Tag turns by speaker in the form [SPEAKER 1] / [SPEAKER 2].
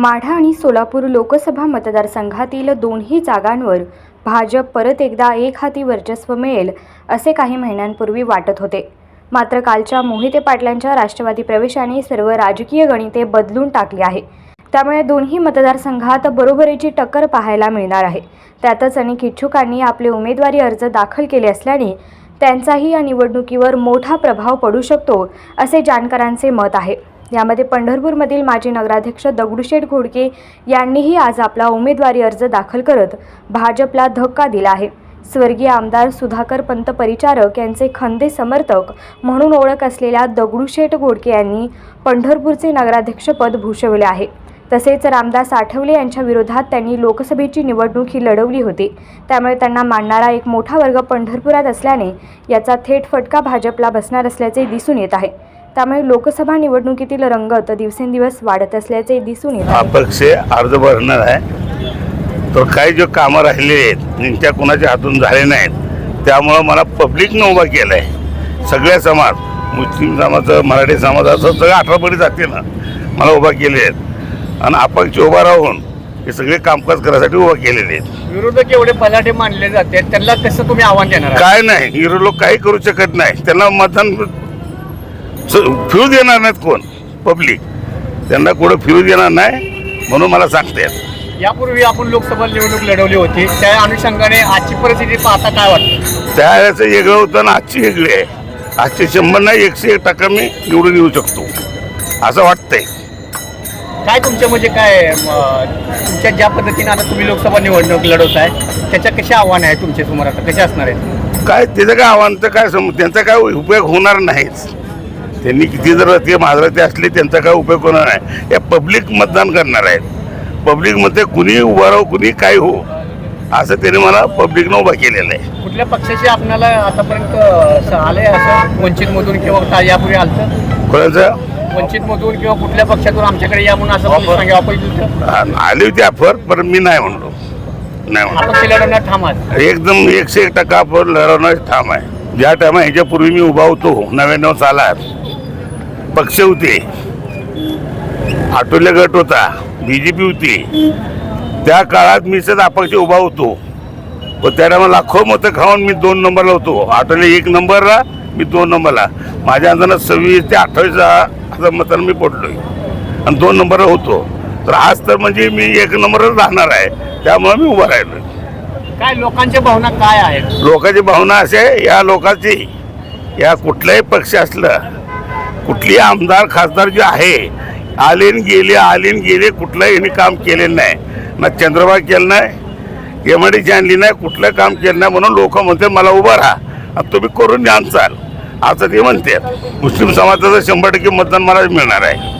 [SPEAKER 1] माढा आणि सोलापूर लोकसभा मतदारसंघातील दोन्ही जागांवर भाजप परत एकदा एक हाती वर्चस्व मिळेल असे काही महिन्यांपूर्वी वाटत होते. मात्र कालच्या मोहिते पाटलांच्या राष्ट्रवादी प्रवेशाने सर्व राजकीय गणिते बदलून टाकली आहे. त्यामुळे दोन्ही मतदारसंघात बरोबरीची टक्कर पाहायला मिळणार आहे. त्यातच अनेक इच्छुकांनी आपले उमेदवारी अर्ज दाखल केले असल्याने त्यांचाही या निवडणुकीवर मोठा प्रभाव पडू शकतो असे जाणकारांचे मत आहे. यामध्ये पंढरपूरमधील माजी नगराध्यक्ष दगडूशेठ घोडके यांनीही आज आपला उमेदवारी अर्ज दाखल करत भाजपला धक्का दिला आहे. स्वर्गीय आमदार सुधाकर पंत परिचारक यांचे खंदे समर्थक म्हणून ओळख असलेल्या दगडूशेठ घोडके यांनी पंढरपूरचे नगराध्यक्षपद भूषवले आहे. तसेच रामदास आठवले यांच्या विरोधात त्यांनी लोकसभेची निवडणूक ही लढवली होती. त्यामुळे त्यांना मानणारा एक मोठा वर्ग पंढरपुरात असल्याने याचा थेट फटका भाजपला बसणार असल्याचे दिसून येत आहे. त्यामुळे लोकसभा निवडणुकीतील रंगत दिवसेंदिवस वाढत असल्याचे दिसून येत आहे.
[SPEAKER 2] अपक्ष अर्ज भरणार आहे. तर काही जे कामं राहिलेली आहेत त्यांच्या कुणाच्या हातून झाले नाहीत त्यामुळं मला पब्लिकनं उभा केलं आहे सगळ्या समाज मुस्लिम समाजाचं मराठी समाजाचं सगळं अठरापडी जाते ना मला उभा केले आहेत. आणि अपक्ष उभा राहून हे सगळे कामकाज करायसाठी उभा केलेले आहेत.
[SPEAKER 3] विरोधक एवढे पलाटे मानले जाते त्यांना कसं तुम्ही आव्हान देणार आहात?
[SPEAKER 2] काय नाही हिरो लोक काही करू शकत नाही. त्यांना मतदान फिरू देणार नाहीत कोण? पब्लिक त्यांना कुठं फिरू देणार नाही म्हणून मला सांगतात
[SPEAKER 3] यापूर्वी आपण लोकसभा निवडणूक लढवली होती. त्या अनुषंगाने आजची परिस्थिती पाहता काय वाटतं?
[SPEAKER 2] त्यावेळेचं वेगळं होतं ना आजची वेगळी आहे. आजचे शंभर नाही एकशे एक टक्का मी निवडून येऊ शकतो. असं वाटतंय.
[SPEAKER 3] काय तुमच्या म्हणजे काय तुमच्या ज्या पद्धतीने आता तुम्ही लोकसभा निवडणूक लढवताय त्याच्या कशा आव्हान आहे तुमच्यासमोर आता? कसे असणार आहेत?
[SPEAKER 2] काय त्याचं काय आव्हानचं काय सम त्यांचा काय उपयोग होणार नाहीच. त्यांनी किती जर ते महाराष्ट्र असले त्यांचा काय उपयोग होणार नाही. या पब्लिक मतदान करणार आहेत. पब्लिकमध्ये कुणी उभं राहू कुणी काय हो असं त्याने मला पब्लिकनं उभा केलेलं आहे.
[SPEAKER 3] कुठल्या पक्षाचे आपल्याला आतापर्यंत असं आलंय असं? वंचितमधून किंवा का यापूर्वी आलतं?
[SPEAKER 2] कोणाचं?
[SPEAKER 3] वंचितमधून किंवा कुठल्या पक्षातून आमच्याकडे या म्हणून असं
[SPEAKER 2] आली होती ऑफर पण मी नाही म्हणलो. नाही
[SPEAKER 3] लढवणार ठाम
[SPEAKER 2] एकदम एकशे एक टक्का आपण लढवणार ठाम आहे. ज्या टायमा ह्याच्यापूर्वी मी उभा होतो नव्याण्णव सालात. पक्ष होते आटोले गट होता बी जे पी होती. त्या काळात मी सद अपक्ष उभा होतो. पण त्या टायमा लाखो मतं खाऊन मी दोन नंबरला होतो. आटोले एक नंबरला मी दोन नंबरला. माझ्या अंदाजानं सव्वीस ते अठ्ठावीस हजार मतांना मी पडलोय. आणि दोन नंबरला होतो. तर आज तर म्हणजे मी एक नंबरच राहणार आहे. त्यामुळे मी उभा राहिलोय
[SPEAKER 3] काय लोकांच्या भावना काय आहेत?
[SPEAKER 2] लोकांची भावना आहे या लोकांची या कुठलाही पक्ष असलं कुठली आमदार खासदार जे आहे आले गेले आले गेले कुठलंही यांनी काम केलेलं नाही. ना चंद्रबाग केलं नाही एम आय आणली नाही कुठलं काम केलं नाही म्हणून लोक म्हणते मला उभं राहा. तुम्ही करून द्या चाल असं ते म्हणते. मुस्लिम समाजाचं शंभर टक्के मतदान मला मिळणार आहे.